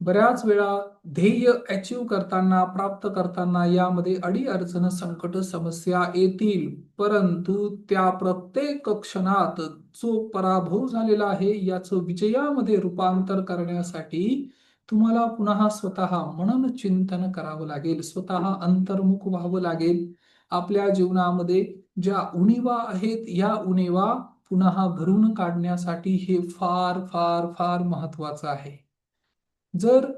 बऱ्याच वेळा ध्येय अचीव करताना प्राप्त करताना यामध्ये अडी अडचण संकट समस्या येतील. परंतु त्या प्रत्येक क्षणात जो पराभव झालेला आहे याचं विजयामध्ये रूपांतर करण्यासाठी तुम्हाला पुन्हा स्वतः मनन चिंतन करावं लागेल. स्वतः अंतर्मुख व्हावं लागेल. आपल्या जीवनामध्ये ज्या उणीवा आहेत या उणीवा पुन्हा भरून काढण्यासाठी हे फार फार फार महत्वाचं आहे. जर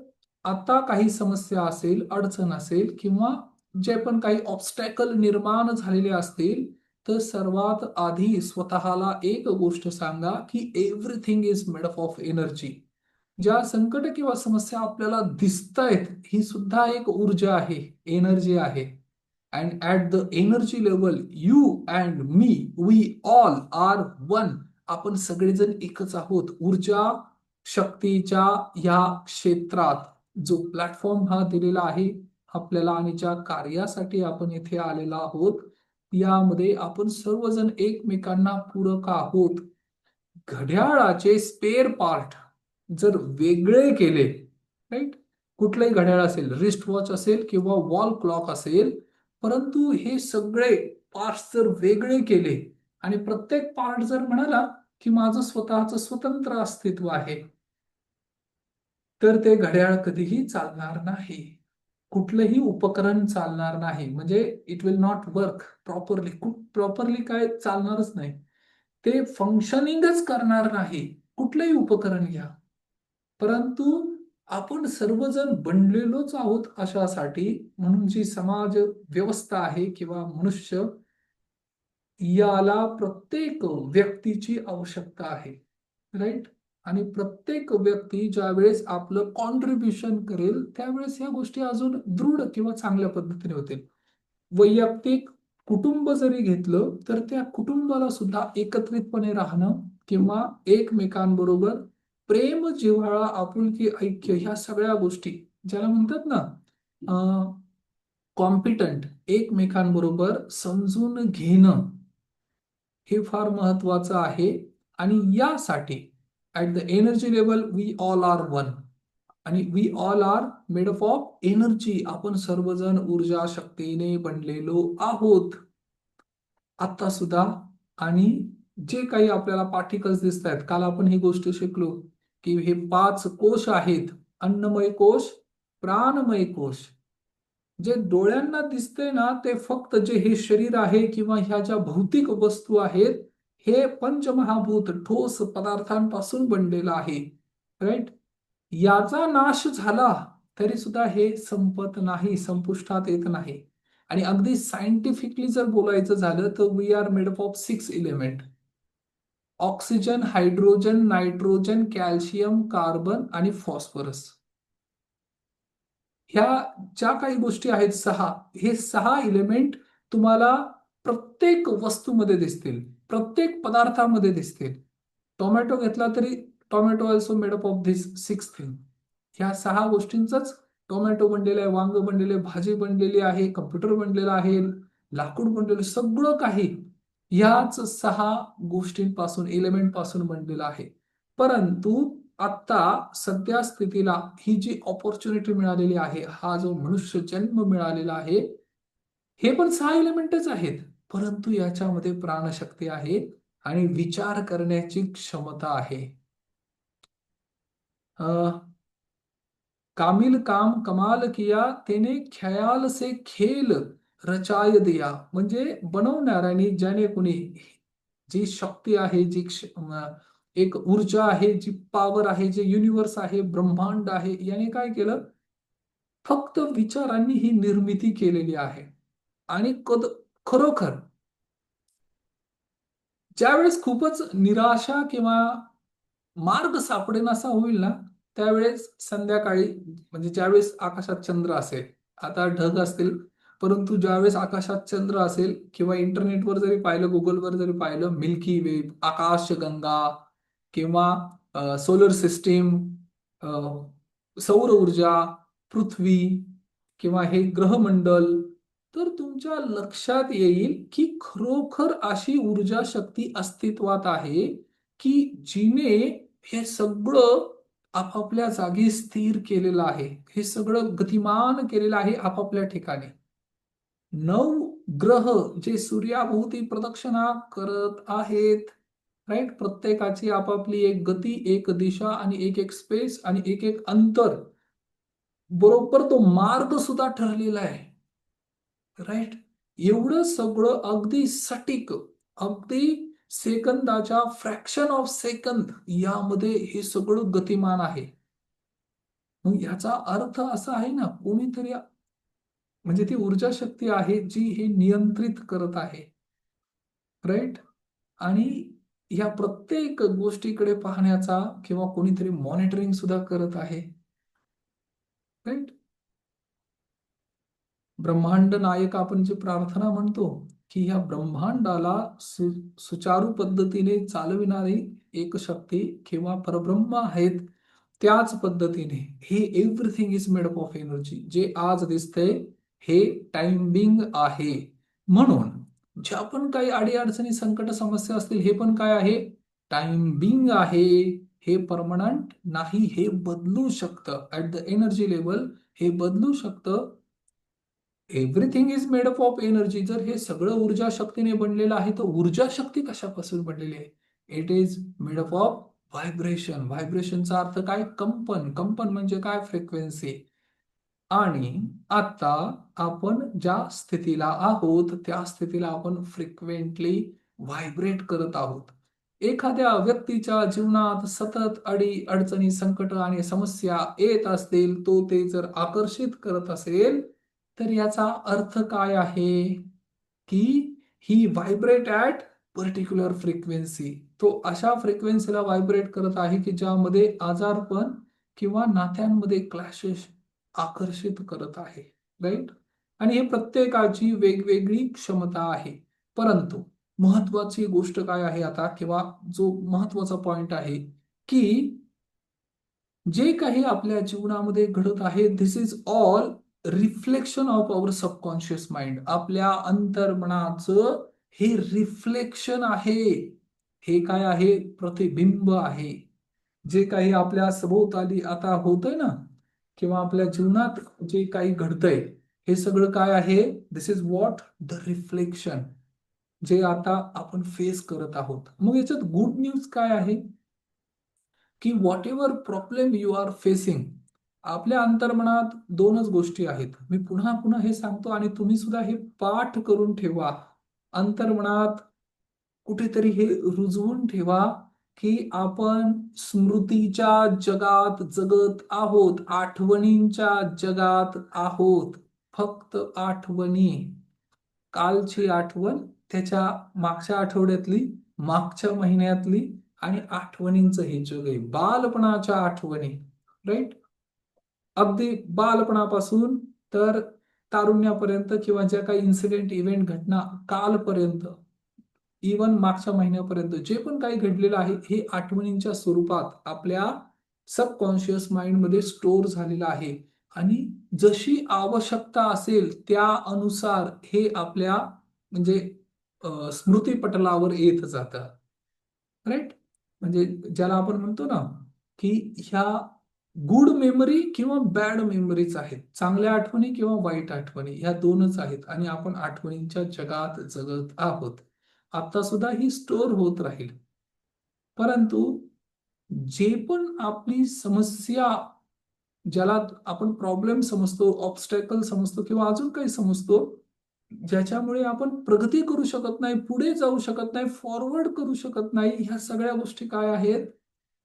आता काही समस्या असेल अडचण असेल किंवा जे पण काही ऑब्स्टॅकल निर्माण झालेले असतील तर सर्वात आधी स्वतःला एक गोष्ट सांगा की everything is made up of energy ज्या संकट किंवा समस्या आपल्याला दिसत आहेत ही सुद्धा एक ऊर्जा आहे एनर्जी आहे. And at the energy level you and me we all are one आपण सगळेजण एकच आहोत. ऊर्जा शक्तीच्या या क्षेत्रात जो प्लॅटफॉर्म हा दिलेला आहे आपल्याला आणि ज्या कार्यासाठी आपण इथे आलेलो आहोत यामध्ये आपण सर्वजण एकमेकांना पूरक आहोत. घड्याळाचे स्पेअर पार्ट जर वेगळे केले राईट कुठलंही घड्याळ असेल रिस्ट वॉच असेल किंवा वॉल क्लॉक असेल परंतु हे सगळे पार्ट्स जर वेगळे केले आणि प्रत्येक पार्ट जर म्हणाला की माझं स्वतःचं स्वतंत्र अस्तित्व आहे तर ते घड्याळ कधीही चालणार नाही. कुठलंही उपकरण चालणार नाही. म्हणजे it will not work properly properly काय चालणारच नाही. ते फंक्शनिंगच करणार नाही. कुठलंही उपकरण घ्या. परंतु आपण सर्वजण बनलेलोच आहोत अशासाठी म्हणून जी समाज व्यवस्था आहे किंवा मनुष्य याला प्रत्येक व्यक्तीची आवश्यकता आहे. राईट आणि प्रत्येक व्यक्ती ज्या वेळेस आपलं कॉन्ट्रीब्युशन करेल त्यावेळेस ह्या गोष्टी अजून दृढ किंवा चांगल्या पद्धतीने होतील. वैयक्तिक कुटुंब जरी घेतलं तर त्या कुटुंबाला सुद्धा एकत्रितपणे राहणं किंवा एकमेकांबरोबर प्रेम जिव्हाळा आपुलकी ऐक्य ह्या सगळ्या गोष्टी ज्याला म्हणतात ना कॉम्पिटंट एकमेकांबरोबर समजून घेणं हे फार महत्वाचं आहे. आणि यासाठी at the energy level we all are one आणि we all are made up of energy आपण सर्वजण ऊर्जा शक्तीने बनलेलो आहोत. आता सुद्धा आणि जे काही आपल्याला पार्टिकल्स दिसत आहेत काल आपण ही गोष्ट शिकलो की हे पाच कोश आहेत. अन्नमय कोश प्राणमय कोश. जे डोळ्यांना दिसते ना ते फक्त जे हे शरीर आहे किंवा ह्या ज्या भौतिक वस्तू आहेत हे पंचमहाभूत ठोस पदार्थांपासून बनलेलं आहे. राईट याचा नाश झाला तरी सुद्धा हे संपत नाही संपुष्टात येत नाही. आणि अगदी सायंटिफिकली जर बोलायचं झालं तर we are made of six element oxygen hydrogen nitrogen calcium carbon आणि फॉस्फरस ह्या ज्या काही गोष्टी आहेत सहा हे सहा इलेमेंट तुम्हाला प्रत्येक वस्तूमध्ये दिसतील. प्रत्येक पदार्थामध्ये दिसतील. टोमॅटो घेतला तरी tomato also made up of this six thing ह्या सहा गोष्टींच टोमॅटो बनलेलं आहे वांग बनलेले भाजी बनलेली आहे कम्प्युटर बनलेला आहे लाकूड बनलेलं सगळं काही याच सहा गोष्टींपासून एलिमेंटपासून बनलेलं आहे. परंतु आता सध्या स्थितीला ही जी ऑपॉर्च्युनिटी मिळालेली आहे हा जो मनुष्य जन्म मिळालेला आहे हे पण सहा एलिमेंटच आहेत. परंतु याच्यामध्ये प्राणशक्ती आहे आणि विचार करण्याची क्षमता आहे. कामिल काम कमाल किया त्याने ख्याल से खेल रचाय दिया. म्हणजे बनवणाऱ्याने ज्याने कुणी जी शक्ती आहे जी एक ऊर्जा आहे जी पावर आहे जे युनिवर्स आहे ब्रह्मांड आहे याने काय केलं? फक्त विचारांनी ही निर्मिती केलेली आहे. आणि कद खरोखर. ज्यावेळेस खूपच निराशा किंवा मार्ग सापडेनासा होईल ना त्यावेळेस संध्याकाळी म्हणजे ज्यावेळेस आकाशात चंद्र असेल आता ढग असतील परंतु ज्यावेळेस आकाशात चंद्र असेल किंवा इंटरनेटवर जरी पाहिलं गुगलवर जरी पाहिलं मिल्की वे आकाशगंगा किंवा सोलर सिस्टीम सौर ऊर्जा पृथ्वी किंवा हे ग्रहमंडल तर तुमच्या लक्षात येईल की खरोखर अशी ऊर्जा शक्ती अस्तित्वात आहे की जिने हे सगळं आपापल्या जागी स्थिर केलेलं आहे. हे सगळं गतिमान केलेलं आहे आपापल्या ठिकाणी. नऊ ग्रह जे सूर्याभोवती प्रदक्षिणा करत आहेत राईट प्रत्येकाची आपापली एक गती एक दिशा आणि एक एक स्पेस आणि एक एक अंतर. बरोबर तो मार्ग सुद्धा ठरलेला आहे. राईट एवढं सगळं अगदी सटीक अगदी सेकंदाच्या फ्रॅक्शन ऑफ सेकंद यामध्ये हे सगळं गतिमान आहे. मग याचा अर्थ असा आहे ना कोणीतरी म्हणजे ती ऊर्जा शक्ती आहे जी हे नियंत्रित करत आहे. राईट आणि या प्रत्येक गोष्टीकडे पाहण्याचा किंवा कोणीतरी मॉनिटरिंग सुद्धा करत आहे. राईट ब्रह्मांड नायक आपण जी प्रार्थना म्हणतो की ह्या ब्रह्मांडाला सु सुचारू पद्धतीने चालविणारी एक शक्ती किंवा परब्रह्म आहेत त्याच पद्धतीने हे everything is made up of energy जे आज दिसतंय हे टाइमिंग आहे. म्हणून ज्या पण काही अडीअडचणी संकट समस्या असतील हे पण काय आहे? टाइमिंग आहे. हे परमनंट नाही हे बदलू शकतं. ऍट द एनर्जी लेवल हे बदलू शकतं. Everything is made up of energy जर हे सगळं ऊर्जा शक्तीने बनलेलं आहे तर ऊर्जा शक्ती कशापासून बनलेली आहे? It is made up of vibration व्हायब्रेशनचा अर्थ काय? कंपन. कंपन म्हणजे काय? फ्रिक्वेन्सी आणि आता आपण ज्या स्थितीला आहोत त्या स्थितीला आपण फ्रिक्वेंटली व्हायब्रेट करत आहोत. एखाद्या व्यक्तीच्या जीवनात सतत अडी अडचणी संकट आणि समस्या येत असतील तो ते जर आकर्षित करत असेल तर याचा अर्थ काय आहे? की ही व्हायब्रेट ॲट पर्टिक्युलर फ्रिक्वेन्सी तो अशा फ्रिक्वेन्सीला व्हायब्रेट करत आहे की ज्यामध्ये आजारपण किंवा नात्यांमध्ये क्लॅशेस आकर्षित करत आहे. राईट आणि हे प्रत्येकाची वेगवेगळी क्षमता आहे. परंतु महत्वाची गोष्ट काय आहे आता? किंवा जो महत्त्वाचा पॉइंट आहे की जे काही आपल्या जीवनामध्ये घडत आहे this is all reflection of our subconscious mind आपल्या अंतर्मनाचं हे रिफ्लेक्शन आहे. हे काय आहे? प्रतिबिंब आहे. जे काही आपल्या सभोवताली आता होतंय ना किंवा आपल्या जीवनात जे काही घडतंय हे सगळं काय आहे? This is what the reflection जे आता आपण फेस करत आहोत. मग याच्यात गुड न्यूज काय आहे? की whatever problem you are facing आपल्या अंतर्मनात दोनच गोष्टी आहेत. मी पुन्हा पुन्हा हे सांगतो आणि तुम्ही सुद्धा हे पाठ करून ठेवा. अंतर्मनात कुठेतरी हे रुजवून ठेवा की आपण स्मृतीच्या जगात जगत आहोत. आठवणींच्या जगात आहोत. फक्त आठवणी. कालची आठवण त्याच्या मागच्या आठवड्यातली मागच्या महिन्यातली आणि आठवणींचं हे जग आहे. बालपणाच्या आठवणी. राईट अगदी बालपणापासून तर तारुण्यापर्यंत किंवा ज्या काही इन्सिडेंट इव्हेंट घटना कालपर्यंत इवन मागच्या महिन्यापर्यंत जे पण काही घडलेलं आहे हे आठवणींच्या स्वरूपात आपल्या सबकॉन्शियस माइंडमध्ये स्टोअर झालेलं आहे. आणि जशी आवश्यकता असेल त्या अनुसार हे आपल्या म्हणजे स्मृतीपटलावर येत जातं. राईट म्हणजे ज्याला आपण म्हणतो ना की ह्या गुड मेमरी किंवा बॅड मेमरीज आहेत. चांगल्या आठवणी किंवा वाईट आठवणी ह्या दोनच आहेत आणि आपण आठवणींच्या जगात जगत आहोत. आता सुद्धा ही स्टोर होत राहील. परंतु जे पण आपली समस्या ज्याला आपण प्रॉब्लेम समजतो ऑब्स्टॅकल समजतो किंवा अजून काही समजतो ज्याच्यामुळे आपण प्रगती करू शकत नाही पुढे जाऊ शकत नाही फॉरवर्ड करू शकत नाही ह्या सगळ्या गोष्टी काय आहेत?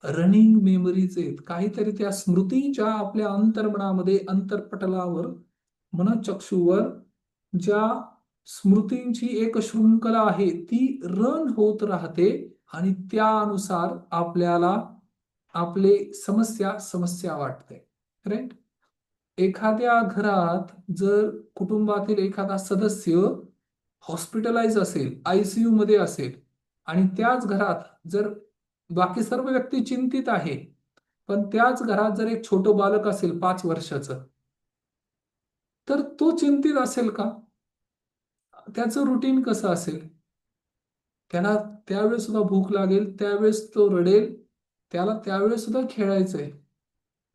रनिंग मेमरीज आहेत. काहीतरी त्या स्मृती ज्या आपल्या अंतर्मनामध्ये अंतरपटलावर मनचक्षूवर ज्या स्मृतींची एक शृंखला आहे ती रन होत राहते आणि त्यानुसार आपल्याला आपले समस्या समस्या वाटते. राईट एखाद्या घरात जर कुटुंबातील एखादा सदस्य हॉस्पिटलाइज असेल आयसीयू मध्ये असेल आणि त्याच घरात जर बाकी सर्व व्यक्ती चिंतित आहे. पण त्याच घरात जर एक छोट बालक असेल पाच वर्षाचं तर तो चिंतित असेल का? त्याचं रुटीन कसं असेल? त्याला त्यावेळेस सुद्धा भूक लागेल त्यावेळेस तो रडेल त्याला त्यावेळेस सुद्धा खेळायचंय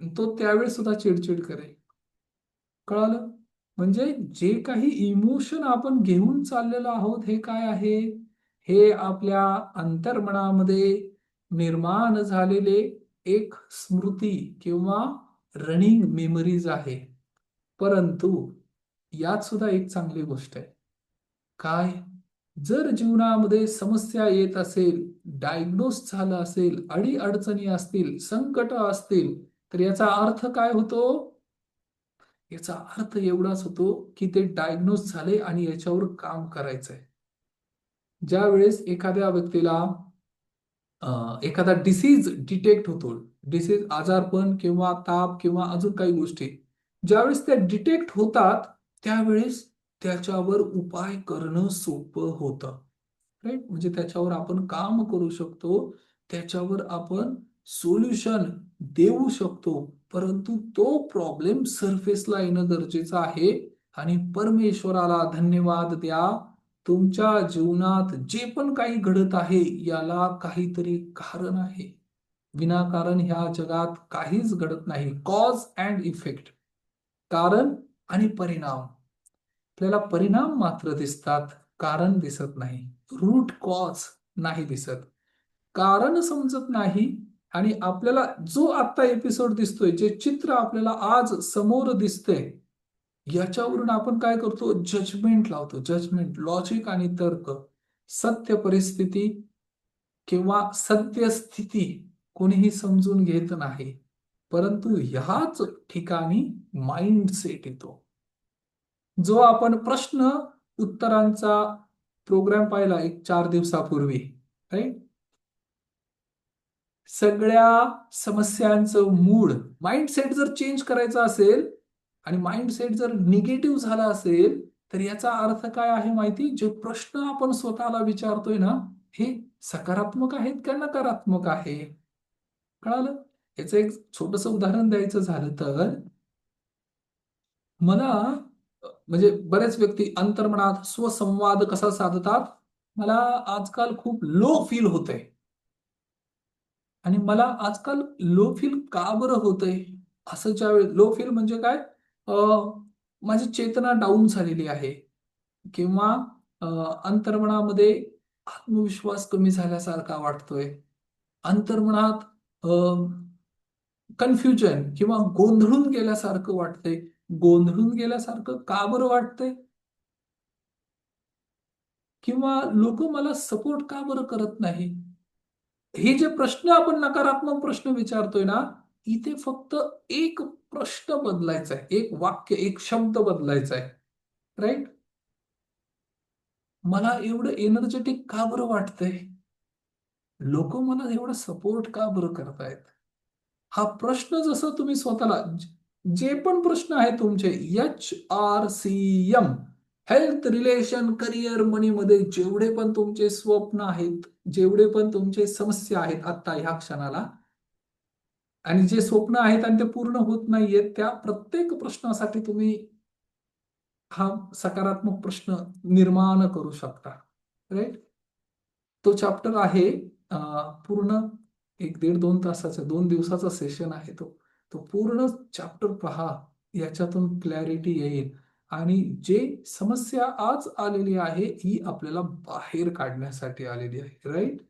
तो त्यावेळेस सुद्धा चिडचिड करेल. कळालं? म्हणजे जे काही इमोशन आपण घेऊन चाललेलो आहोत हे काय आहे? हे आपल्या अंतर्मनामध्ये निर्माण झालेले एक स्मृती किंवा रनिंग मेमरीज आहे. परंतु यात सुद्धा एक चांगली गोष्ट आहे. काय? जर जीवनामध्ये समस्या येत असेल डायग्नोस झालं असेल अडी अडचणी असतील संकट असतील तर याचा अर्थ काय होतो? याचा अर्थ एवढाच होतो की ते डायग्नोस झाले आणि याच्यावर काम करायचंय. ज्या वेळेस एखाद्या व्यक्तीला एखादा डिसीज डिटेक्ट होतो. डिसीज आजारपण किंवा ताप किंवा अजून काही गोष्टी. ज्यावेळेस त्या डिटेक्ट होतात त्यावेळेस त्याच्यावर उपाय करणं सोपं होतं. राईट म्हणजे त्याच्यावर आपण काम करू शकतो. त्याच्यावर आपण सोल्युशन देऊ शकतो. परंतु तो प्रॉब्लेम सरफेसला येणं गरजेचं आहे. आणि परमेश्वराला धन्यवाद द्या. तुमच्या जीवनात जे पण काही घडत आहे याला काहीतरी कारण आहे. विनाकारण ह्या जगात काहीच घडत नाही. कॉज अँड इफेक्ट कारण आणि परिणाम. आपल्याला परिणाम मात्र दिसतात कारण दिसत नाही. रूट कॉज नाही दिसत. कारण समजत नाही आणि आपल्याला जो आता एपिसोड दिसतोय जे चित्र आपल्याला आज समोर दिसतंय याच्यावरून आपण काय करतो? जजमेंट लावतो. जजमेंट लॉजिक आणि तर्क. सत्य परिस्थिती किंवा सत्य स्थिती कोणीही समजून घेत नाही. परंतु ह्याच ठिकाणी माइंडसेट येतो. जो आपण प्रश्न उत्तरांचा प्रोग्राम पाहिला एक चार दिवसापूर्वी राईट सगळ्या समस्यांचं मूळ माइंडसेट जर चेंज करायचं असेल आणि माइंडसेट जर निगेटिव्ह झाला असेल तर याचा अर्थ काय आहे माहिती? जे प्रश्न आपण स्वतःला विचारतोय ना हे सकारात्मक आहेत का नकारात्मक आहे? कळालं? याचं एक छोटस उदाहरण द्यायचं झालं तर मला म्हणजे बरेच व्यक्ती अंतर्मनात स्वसंवाद कसा साधतात? मला आजकाल खूप लो फील होतंय. आणि मला आजकाल लो फील का बरं होतंय? असं ज्यावेळी लो फील म्हणजे काय? माझी चेतना डाऊन झालेली आहे. किंवा अंतर्मनामध्ये आत्मविश्वास कमी झाल्यासारखा वाटतोय. अंतर्मनात कन्फ्युजन किंवा गोंधळून गेल्यासारखं वाटतंय. गोंधळून गेल्यासारखं का बरं वाटतंय? किंवा लोक मला सपोर्ट का बरं करत नाही? हे जे प्रश्न आपण नकारात्मक प्रश्न विचारतोय ना इथे फक्त एक प्रश्न बदलायचा आहे. एक वाक्य एक शब्द बदलायचा आहे. राईट मला एवढं एनर्जेटिक का बरं वाटतंय? लोक मला एवढं सपोर्ट का बरं करतायत? हा प्रश्न जसं तुम्ही स्वतःला जे पण प्रश्न आहेत तुमचे H R C M health relation career money मध्ये जेवढे पण तुमचे स्वप्न आहेत जेवढे पण तुमचे समस्या आहेत आता ह्या क्षणाला आणि जे स्वप्न आहेत आणि ते पूर्ण होत नाहीयेत त्या प्रत्येक प्रश्नासाठी तुम्ही हा सकारात्मक प्रश्न निर्माण करू शकता. राईट तो चॅप्टर आहे पूर्ण एक दीड दोन तासाचा दोन दिवसाचा सेशन आहे तो. तो पूर्ण चॅप्टर पहा याच्यातून क्लॅरिटी येईल. आणि जे समस्या आज आलेली आहे ही आपल्याला बाहेर काढण्यासाठी आलेली आहे. राईट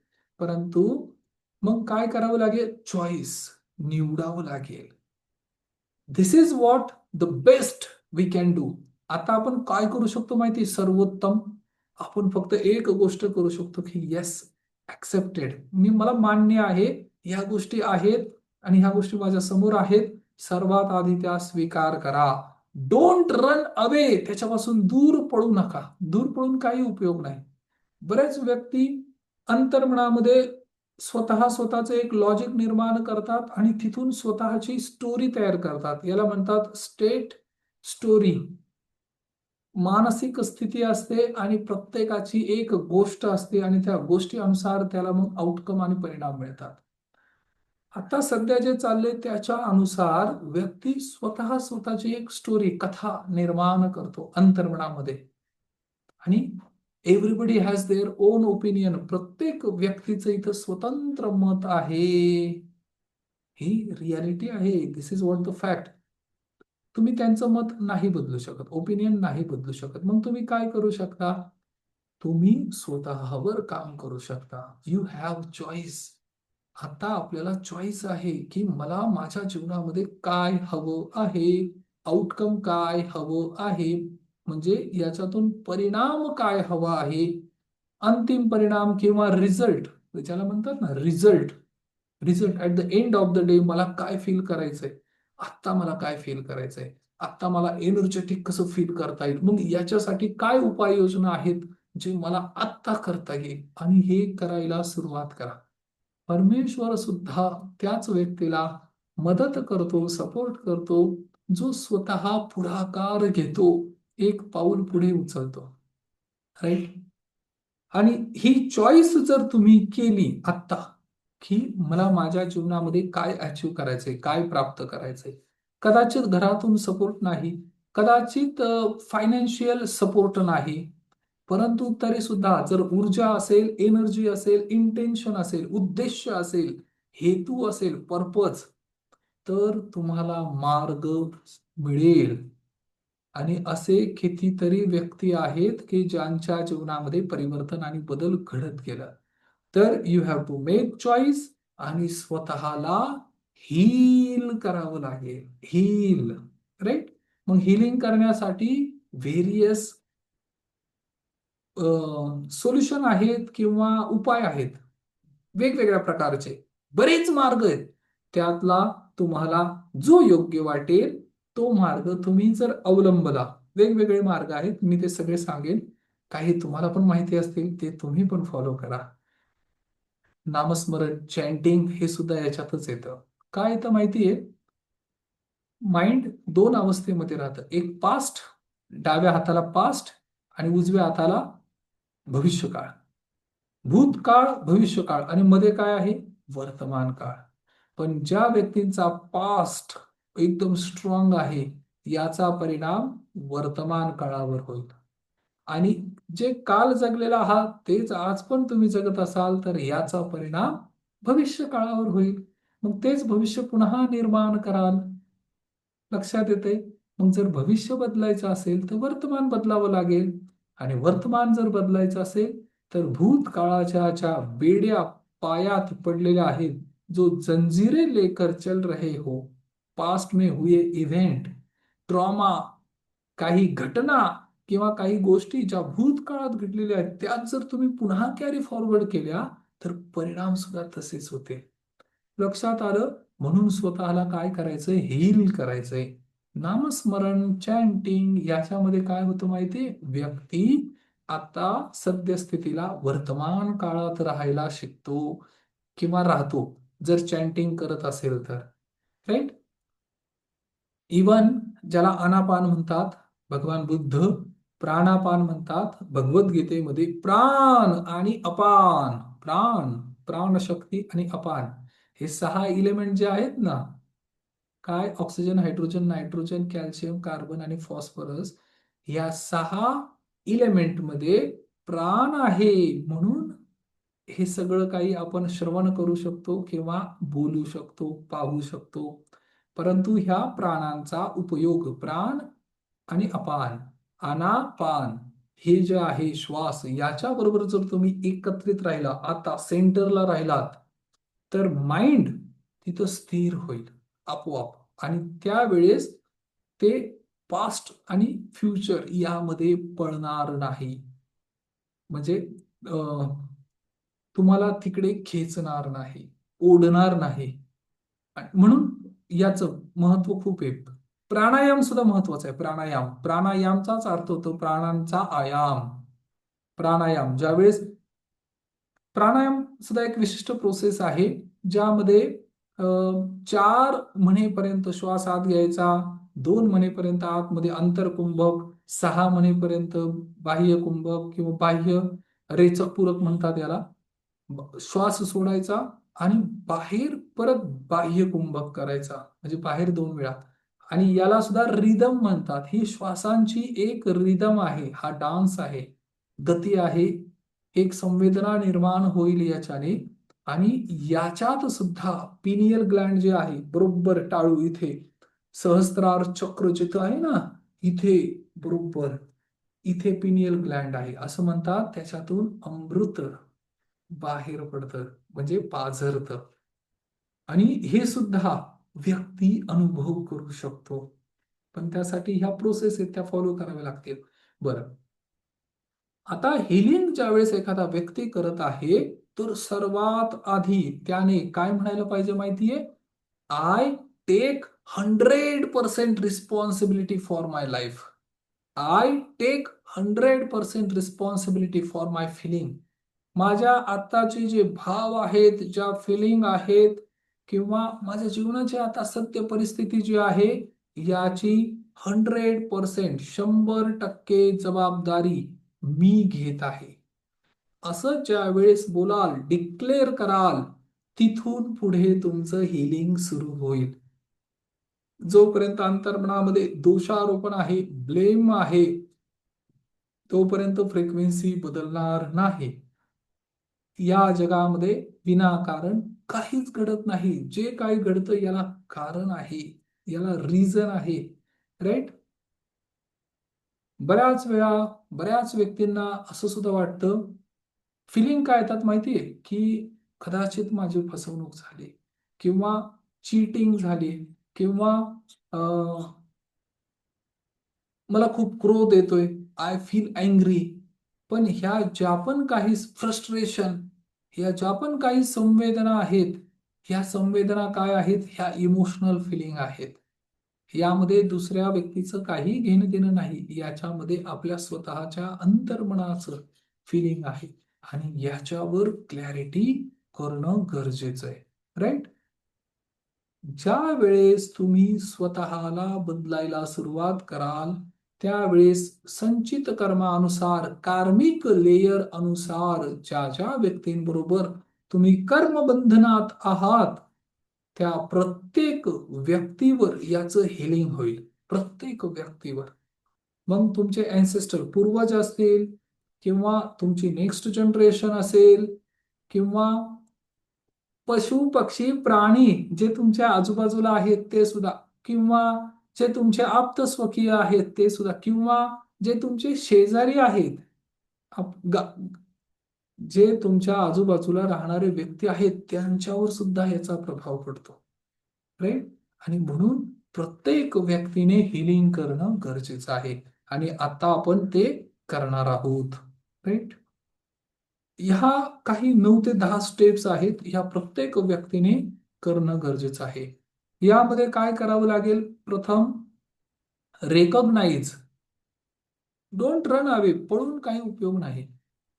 परंतु मग काय करावं लागेल? चॉईस निवडावं लागेल. This is what the best we can do आता आपण काय करू शकतो माहिती सर्वोत्तम. आपण फक्त एक गोष्ट करू शकतो की येस ऍक्सेप्टेड मी मला मान्य आहे ह्या गोष्टी आहेत आणि ह्या गोष्टी माझ्यासमोर आहेत. सर्वात आधी त्या स्वीकार करा. डोंट रन अवे त्याच्यापासून दूर पडू नका. दूर पडून काही उपयोग नाही. बरेच व्यक्ती अंतर्मनामध्ये स्वतः स्वतःचं एक लॉजिक निर्माण करतात आणि तिथून स्वतःची स्टोरी तयार करतात. याला म्हणतात स्टेट स्टोरी मानसिक स्थिती असते आणि प्रत्येकाची एक गोष्ट असते आणि त्या गोष्टी अनुसार त्याला मग आउटकम आणि परिणाम मिळतात. आता सध्या जे चालले त्याच्या अनुसार व्यक्ती स्वतः स्वतःची एक स्टोरी कथा निर्माण करतो अंतर्मनामध्ये. आणि everybody has their own opinion प्रत्येक व्यक्तीचं इथं स्वतंत्र मत आहे. ही रियालिटी आहे. This is what the fact तुम्ही त्यांचं मत नाही बदलू शकत. ओपिनियन नाही बदलू शकत. मग तुम्ही काय करू शकता? तुम्ही स्वतःवर काम करू शकता. यू हॅव चॉईस आता आपल्याला चॉईस आहे की मला माझ्या जीवनामध्ये काय हवं आहे? आउटकम काय हवं आहे? म्हणजे याच्यातून परिणाम काय हवा आहे? अंतिम परिणाम किंवा रिझल्ट ज्याला म्हणतात ना result result at the end of the day मला काय फील करायचंय? आत्ता मला काय फील करायचंय? आत्ता मला एनर्जेटिक कसं फील करता येईल? मग याच्यासाठी काय उपाययोजना आहेत जे मला आत्ता करता येईल? आणि हे करायला सुरुवात करा. परमेश्वर सुद्धा त्याच व्यक्तीला मदत करतो सपोर्ट करतो जो स्वतः पुढाकार घेतो. एक पाऊल पुढे उचलतो. राईट आणि ही चॉईस जर तुम्ही केली आत्ता की मला माझ्या जीवनामध्ये काय अचीव करायचंय काय प्राप्त करायचंय कदाचित घरातून सपोर्ट नाही कदाचित फायनान्शियल सपोर्ट नाही परंतु तरी सुद्धा जर ऊर्जा असेल एनर्जी असेल इंटेन्शन असेल उद्देश असेल हेतू असेल पर्पज तर तुम्हाला मार्ग मिळेल. आणि असे कितीतरी व्यक्ती आहेत की ज्यांच्या जीवनामध्ये परिवर्तन आणि बदल घडत गेला. तर you have to make choice आणि स्वतःला हील करावं लागेल. हील राईट मग हिलिंग करण्यासाठी व्हेरियस सोल्युशन आहेत किंवा उपाय आहेत. वेगवेगळ्या प्रकारचे. बरेच मार्ग आहेत. त्यातला तुम्हाला जो योग्य वाटेल तो मार्ग तुम्ही जर अवलंबला वेगवेगळे मार्ग आहेत मी ते सगळे सांगेन. काही तुम्हाला पण माहिती असतील ते तुम्ही पण फॉलो करा. नामस्मरण चॅन्टिंग हे सुद्धा याच्यातच येतं. काय येतं माहिती आहे माइंड दोन अवस्थेमध्ये राहतं. एक पास्ट डाव्या हाताला पास्ट आणि उजव्या हाताला भविष्यकाळ. भूतकाळ भविष्यकाळ आणि मध्ये काय आहे? वर्तमान काळ पण ज्या व्यक्तींचा पास्ट एकदम स्ट्रॉंग आहे याचा परिणाम वर्तमान काळावर होईल. आणि जे काल जगलेला आहात तेच आज पण तुम्ही जगत असाल तर याचा परिणाम भविष्य काळावर होईल. मग तेच भविष्य पुन्हा निर्माण कराल. लक्षात येते मग जर भविष्य बदलायचं असेल तर वर्तमान बदलावं लागेल. आणि वर्तमान जर बदलायचं असेल तर भूतकाळाच्या ज्या बेड्या पायात पडलेल्या आहेत जो जंजिरे लेकर चल रहे हो पास्ट में हुए इव्हेंट ट्रॉमा काही घटना किंवा काही गोष्टी ज्या भूतकाळात घडलेल्या आहेत त्यात जर तुम्ही पुन्हा कॅरी फॉरवर्ड केल्या तर परिणाम सुद्धा तसेच होते. लक्षात आलं? म्हणून स्वतःला काय करायचंय? हील करायचंय. नामस्मरण चॅन्टिंग याच्यामध्ये काय होतं माहितीये? व्यक्ती आता सद्यस्थितीला वर्तमान काळात राहायला शिकतो किंवा राहतो. जर चॅन्टिंग करत असेल तर. राईट इवन ज्याला अनापान म्हणतात भगवान बुद्ध प्राणापान म्हणतात भगवद्गीतेमध्ये प्राण आणि अपान प्राण प्राणशक्ती आणि अपान हे सहा इलेमेंट जे आहेत ना काय? Oxygen hydrogen nitrogen calcium carbon आणि फॉस्फरस या सहा इलेमेंटमध्ये प्राण आहे म्हणून हे सगळं काही आपण श्रवण करू शकतो किंवा बोलू शकतो पाहू शकतो. परंतु ह्या प्राणांचा उपयोग प्राण आणि अपान अनापान हे जे आहे श्वास याच्या बरोबर जर तुम्ही एकत्रित राहिला आता सेंटरला राहिलात तर माइंड तिथं स्थिर होईल आपोआप. आणि त्यावेळेस ते पास्ट आणि फ्युचर यामध्ये पळणार नाही. म्हणजे तुम्हाला तिकडे खेचणार नाही ओढणार नाही. म्हणून याचं महत्त्व खूप आहे. प्राणायाम सुद्धा महत्त्वाचा आहे. प्राणायाम. प्राणायामचाच अर्थ होतो प्राणांचा आयाम. प्राणायाम. ज्यावेळेस प्राणायाम सुद्धा एक विशिष्ट प्रोसेस आहे ज्यामध्ये चार म्हणेपर्यंत श्वास आत घ्यायचा दोन म्हणेपर्यंत आतमध्ये अंतरकुंभक सहा म्हणेपर्यंत बाह्य कुंभक किंवा बाह्य रेचक पूरक म्हणतात याला. श्वास सोडायचा आणि बाहेर परत बाह्य कुंभक करायचा म्हणजे बाहेर दोन वेळा. आणि याला सुद्धा रिदम म्हणतात. ही श्वासांची एक रिदम आहे. हा डान्स आहे. गती आहे. एक संवेदना निर्माण होईल याच्याने. आणि याच्यात सुद्धा पिनियल ग्लँड जे आहे बरोबर टाळू इथे. सहस्त्रार चक्र जिथं आहे ना इथे बरोबर. इथे पिनियल ग्लँड आहे. असं म्हणतात. त्याच्यातून अमृत बाहेर पडतं. म्हणजे पाझरत. आणि हे सुद्धा व्यक्ती अनुभव करू शकतो. पण त्यासाठी ह्या प्रोसेस आहेत त्या फॉलो कराव्या लागतील. बरं. आता हिलिंग ज्यावेळेस एखादा व्यक्ती करत आहे तर सर्वात आधी त्याने काय म्हणायला पाहिजे माहितीये? I take hundred percent responsibility for my life I take hundred percent responsibility for my feeling माझ्या आत्ताचे जे भाव आहेत ज्या फिलिंग आहेत किंवा माझ्या जीवनाची आता सत्य परिस्थिती जी आहे याची हंड्रेड पर्सेंट शंभर टक्के जबाबदारी मी घेत आहे. असं ज्या वेळेस बोलाल डिक्लेअर कराल तिथून पुढे तुमचं हिलिंग सुरू होईल. जोपर्यंत अंतर्मनामध्ये दोषारोपण आहे ब्लेम आहे तोपर्यंत फ्रिक्वेन्सी बदलणार नाही. या जगामध्ये विनाकारण काहीच घडत नाही. जे काही घडतं याला कारण आहे याला रिझन आहे राईट बऱ्याच वेळा बऱ्याच व्यक्तींना असं सुद्धा वाटतं फिलिंग काय येतात माहितीये? की कदाचित माझी फसवणूक झाली किंवा चीटिंग झाली किंवा मला खूप क्रोध येतोय. आय फील अँग्री पण ह्या ज्या पण काही फ्रस्ट्रेशन ह्या ज्या पण काही संवेदना आहेत ह्या संवेदना काय आहेत? ह्या इमोशनल फिलिंग आहेत. यामध्ये दुसऱ्या व्यक्तीचं काही घेणं देणं नाही. याच्यामध्ये आपल्या स्वतःच्या अंतर्मनाचं फिलिंग आहे. आणि याच्यावर क्लॅरिटी करणं गरजेचं आहे. राईट ज्या वेळेस तुम्ही स्वतःला बदलायला सुरुवात कराल त्यावेळेस संचित कर्मानुसार कार्मिक लेयर अनुसार ज्या ज्या व्यक्तींबरोबर तुम्ही कर्मबंधनात आहात त्या प्रत्येक व्यक्तीवर याचं हिलिंग होईल. प्रत्येक व्यक्तीवर. मग तुमचे अँसेस्टर पूर्वज असतील किंवा तुमची नेक्स्ट जनरेशन असेल किंवा पशु पक्षी प्राणी जे तुमच्या आजूबाजूला आहेत ते सुद्धा किंवा जे तुमचे आप्त स्वकीय आहेत ते सुद्धा किंवा जे तुमचे शेजारी आहेत जे तुमच्या आजूबाजूला राहणारे व्यक्ती आहेत त्यांच्यावर सुद्धा याचा प्रभाव पडतो. राईट आणि म्हणून प्रत्येक व्यक्तीने हिलिंग करणं गरजेचं आहे. आणि आता आपण ते करणार आहोत. राईट ह्या काही नऊ ते दहा स्टेप्स आहेत ह्या प्रत्येक व्यक्तीने करणं गरजेचं आहे. यामध्ये काय करावं लागेल? प्रथम रेकॉग्नाइज डोंट रन अवे पळून काही उपयोग नाही.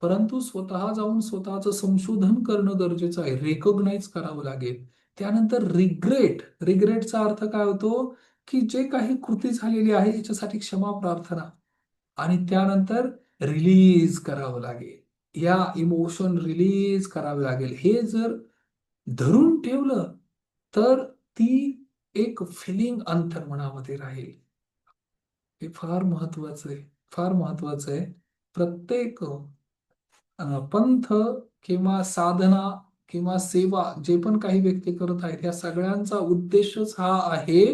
परंतु स्वतः जाऊन स्वतःचं संशोधन करणं गरजेचं आहे. रेकॉग्नाइज करावं लागेल. त्यानंतर रिग्रेट रिग्रेटचा अर्थ काय होतो? की जे काही कृती झालेली आहे याच्यासाठी क्षमा प्रार्थना. आणि त्यानंतर रिलीज करावं लागेल. या इमोशन रिलीज करावे लागेल. हे जर धरून ठेवलं तर ती एक फिलिंग अंतर्मनामध्ये राहील. हे फार महत्वाचं आहे. फार महत्वाचं आहे. प्रत्येक पंथ किंवा साधना किंवा सेवा जे पण काही व्यक्ती करत आहेत या सगळ्यांचा उद्देशच हा आहे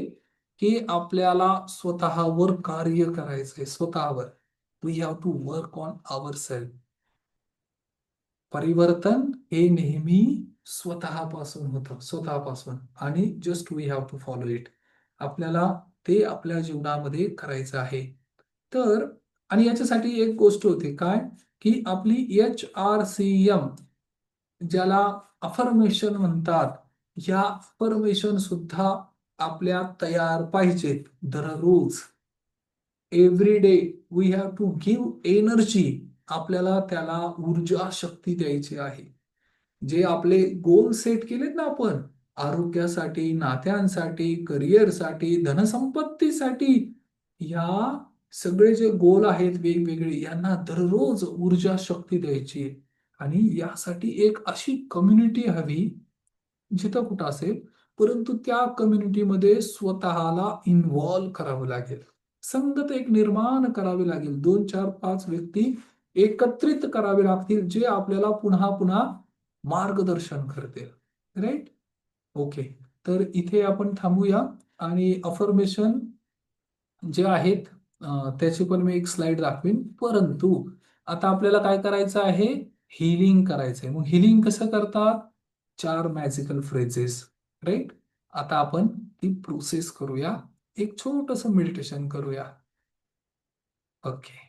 की आपल्याला स्वतःवर कार्य करायचंय. स्वतःवर. We have to work on our self परिवर्तन हे नेहमी स्वतःपासून होतं स्वतःपासून. आणि just we have to follow it आपल्याला ते आपल्या जीवनामध्ये करायचं आहे. तर आणि याच्यासाठी एक गोष्ट होती काय? की आपली एच आर सी एम ज्याला अफर्मेशन म्हणतात या अफर्मेशन सुद्धा आपल्या तयार पाहिजेत दररोज every day we have to give energy आपल्याला त्याला ऊर्जा शक्ती द्यायची आहे. जे आपले गोल सेट केलेत ना आपण आरोग्यासाठी नात्यांसाठी करिअरसाठी धनसंपत्तीसाठी या सगळे जे गोल आहेत वेगवेगळे यांना दररोज ऊर्जा शक्ती द्यायची. आणि यासाठी एक अशी कम्युनिटी हवी जिथं कुठं असेल परंतु त्या कम्युनिटीमध्ये स्वतःला इन्व्हॉल्व करावं लागेल. संगत एक निर्माण करावे लागेल. दोन चार पाच व्यक्ती एकत्रित करावे लागतील जे आपल्याला पुन्हा पुन्हा मार्गदर्शन करते. राईट ओके तर इथे आपण थांबूया आणि अफर्मेशन जे आहेत त्याची पण मी एक स्लाइड दाखवीन. परंतु आता आपल्याला काय करायचं आहे? हिलिंग करायचं आहे मग हिलिंग कसं करतात? चार मॅजिकल फ्रेजेस राईट आता आपण ती प्रोसेस करूया. एक छोटस मेडिटेशन करूया. ओके